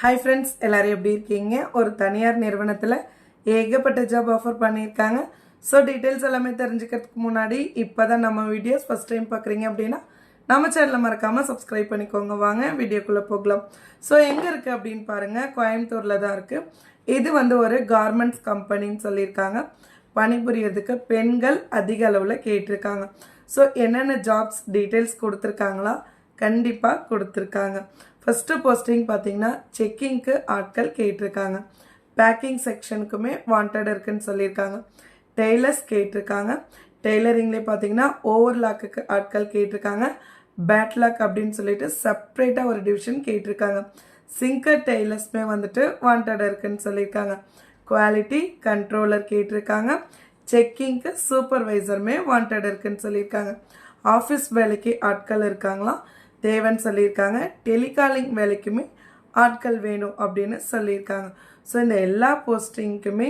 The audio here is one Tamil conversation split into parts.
ஹாய் ஃப்ரெண்ட்ஸ் எல்லோரும் எப்படி இருக்கீங்க? ஒரு தனியார் நிறுவனத்தில் ஏகப்பட்ட ஜாப் ஆஃபர் பண்ணியிருக்காங்க. ஸோ டீட்டெயில்ஸ் எல்லாமே தெரிஞ்சுக்கிறதுக்கு முன்னாடி இப்போ தான் நம்ம வீடியோஸ் ஃபஸ்ட் டைம் பார்க்குறீங்க அப்படின்னா நம்ம சேனலை மறக்காமல் சப்ஸ்கிரைப் பண்ணிக்கோங்க. வாங்க வீடியோக்குள்ளே போகலாம். ஸோ எங்கே இருக்குது அப்படின்னு பாருங்கள் கோயம்புத்தூரில் தான் இருக்குது இது வந்து ஒரு கார்மெண்ட்ஸ் கம்பெனின்னு சொல்லியிருக்காங்க. பணிபுரியறதுக்கு பெண்கள் அதிக அளவில் கேட்டிருக்காங்க. ஸோ என்னென்ன ஜாப்ஸ் டீட்டெயில்ஸ் கொடுத்துருக்காங்களா? கண்டிப்பாக கொடுத்துருக்காங்க. ஃபஸ்ட்டு போஸ்டிங் பார்த்தீங்கன்னா செக்கிங்க்கு ஆட்கள் கேட்டிருக்காங்க. பேக்கிங் செக்ஷனுக்குமே வாண்டட் இருக்குன்னு சொல்லியிருக்காங்க. டெய்லர்ஸ் கேட்டிருக்காங்க. டெய்லரிங்லேயே பார்த்தீங்கன்னா ஓவர்லாக்குக்கு ஆட்கள் கேட்டிருக்காங்க. பேட்லாக் அப்படின்னு சொல்லிட்டு செப்பரேட்டாக ஒரு டிவிஷன் கேட்டிருக்காங்க. சிங்கர் டெய்லர்ஸ்மே வந்துட்டு வாண்டட் இருக்குன்னு சொல்லியிருக்காங்க. குவாலிட்டி கண்ட்ரோலர் கேட்டிருக்காங்க. செக்கிங்க்கு சூப்பர்வைசருமே வாண்டட் இருக்குன்னு சொல்லியிருக்காங்க. ஆஃபீஸ் வேலைக்கு ஆட்கள் இருக்காங்களாம் தேவைன்னு சொல்லியிருக்காங்க. டெலிகாலிங் வேலைக்குமே ஆட்கள் வேணும் அப்படின்னு சொல்லியிருக்காங்க. ஸோ இந்த எல்லா போஸ்டிங்க்குமே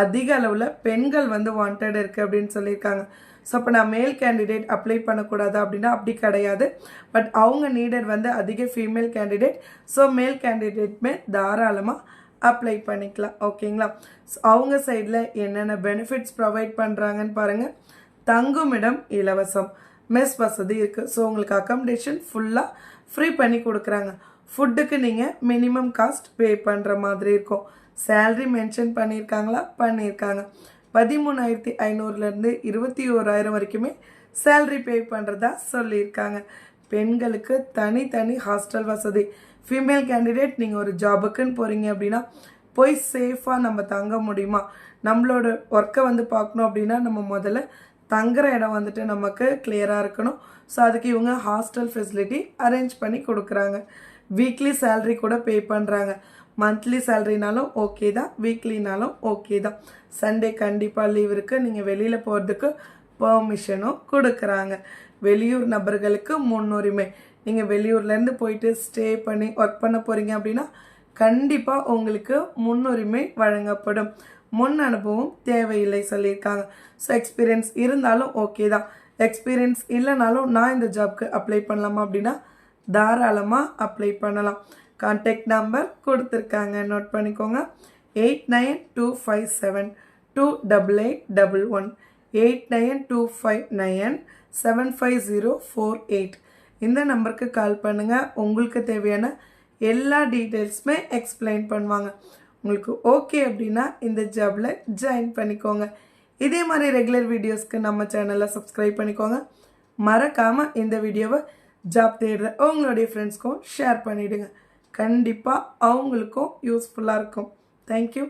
அதிக அளவில் பெண்கள் வந்து வாண்டட் இருக்குது அப்படின்னு சொல்லியிருக்காங்க. ஸோ அப்போ நான் மேல் கேண்டிடேட் அப்ளை பண்ணக்கூடாது அப்படின்னா அப்படி கிடையாது. பட் அவங்க நீடட் வந்து அதிக ஃபீமேல் கேண்டிடேட் ஸோ மேல் கேண்டிடேட்மே தாராளமாக அப்ளை பண்ணிக்கலாம். ஓகேங்களா ஸோ அவங்க சைடில் என்னென்ன பெனிஃபிட்ஸ் ப்ரொவைட் பண்ணுறாங்கன்னு பாருங்கள் தங்குமிடம் இலவசம். மெஸ் வசதி இருக்குது ஸோ உங்களுக்கு அக்காமடேஷன் ஃபுல்லாக ஃப்ரீ பண்ணி கொடுக்குறாங்க. ஃபுட்டுக்கு நீங்கள் மினிமம் காஸ்ட் பே பண்ணுற மாதிரி இருக்கும். சேல்ரி மென்ஷன் பண்ணியிருக்காங்களா? பண்ணியிருக்காங்க. பதிமூணாயிரத்தி ஐநூறுலேருந்து இருபத்தி ஓராயிரம் வரைக்குமே சேல்ரி பே பண்ணுறதா சொல்லியிருக்காங்க. பெண்களுக்கு தனித்தனி ஹாஸ்டல் வசதி. ஃபீமேல் கேண்டிடேட் நீங்கள் ஒரு ஜாபுக்குன்னு போகிறீங்க அப்படின்னா போய் சேஃபாக நம்ம தங்க முடியுமா? நம்மளோட ஒர்க்கை வந்து பார்க்கணும் அப்படின்னா நம்ம முதல்ல தங்குற இடம் வந்துட்டு நமக்கு கிளியராக இருக்கணும். ஸோ அதுக்கு இவங்க ஹாஸ்டல் ஃபெசிலிட்டி அரேஞ்ச் பண்ணி கொடுக்குறாங்க. வீக்லி சேல்ரி கூட பே பண்ணுறாங்க மந்த்லி சேல்ரினாலும் ஓகே தான். வீக்லினாலும் ஓகே தான். சண்டே கண்டிப்பாக லீவ் இருக்குது நீங்கள் வெளியில் போகிறதுக்கு பெர்மிஷனும் கொடுக்குறாங்க. வெளியூர் நபர்களுக்கு முன்னுரிமை. நீங்கள் வெளியூர்லேருந்து போயிட்டு ஸ்டே பண்ணி ஒர்க் பண்ண போகிறீங்க அப்படின்னா கண்டிப்பாக உங்களுக்கு முன்னுரிமை வழங்கப்படும். முன் அனுபவம் தேவையில்லை சொல்லியிருக்காங்க. ஸோ எக்ஸ்பீரியன்ஸ் இருந்தாலும் ஓகே தான். எக்ஸ்பீரியன்ஸ் இல்லைனாலும் நான் இந்த ஜாப்க்கு அப்ளை பண்ணலாமா அப்படின்னா தாராளமாக அப்ளை பண்ணலாம். கான்டாக்ட் நம்பர் கொடுத்துருக்காங்க. நோட் பண்ணிக்கோங்க. Eight nine two five seven two double eight double one eight nine two five nine seven five zero four eight இந்த நம்பருக்கு கால் பண்ணுங்கள் உங்களுக்கு தேவையான எல்லா டீட்டெயில்ஸுமே எக்ஸ்பிளைன் பண்ணுவாங்க. உங்களுக்கு ஓகே அப்படின்னா இந்த ஜாபில் ஜாயின் பண்ணிக்கோங்க. இதே மாதிரி ரெகுலர் வீடியோஸ்க்கு நம்ம சேனலை சப்ஸ்கிரைப் பண்ணிக்கோங்க. மறக்காமல் இந்த வீடியோவை ஜாப் தேடுற உங்களுடைய ஃப்ரெண்ட்ஸ்க்கும் ஷேர் பண்ணிவிடுங்க கண்டிப்பாக அவங்களுக்கும் யூஸ்ஃபுல்லாக இருக்கும். தேங்க்யூ